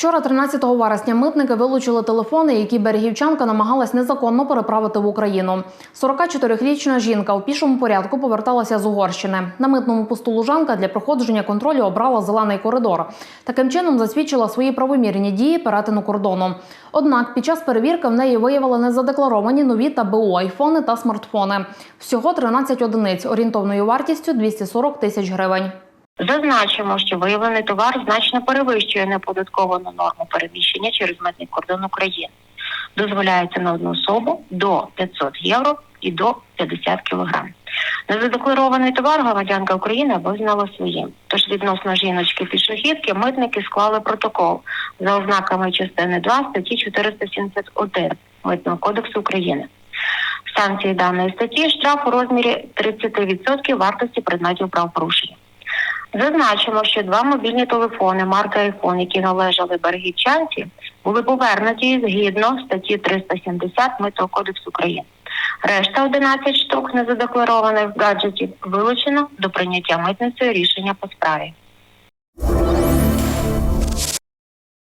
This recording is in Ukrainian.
Вчора, 13 вересня, митники вилучили телефони, які берегівчанка намагалась незаконно переправити в Україну. 44-річна жінка у пішому порядку поверталася з Угорщини. На митному посту Лужанка для проходження контролю обрала зелений коридор. Таким чином засвідчила свої правомірні дії перетину кордону. Однак під час перевірки в неї виявили незадекларовані нові та айфони та смартфони. Всього 13 одиниць орієнтовною вартістю 240 тисяч гривень. Зазначимо, що виявлений товар значно перевищує неподатковану норму переміщення через митний кордон України. Дозволяється на одну особу до 500 євро і до 50 кг. Незадекларований товар громадянка України визнала своїм. Тож відносно жіночки пішохідки митники склали протокол за ознаками частини 2 статті 471 Митного кодексу України. Санкції даної статті штраф у розмірі 30% вартості предметів правопорушення. Зазначимо, що два мобільні телефони марки iPhone, які належали берегівчанці, були повернуті згідно статті 370 Митного кодексу України. Решта 11 штук незадекларованих гаджетів вилучено до прийняття митницею рішення по справі.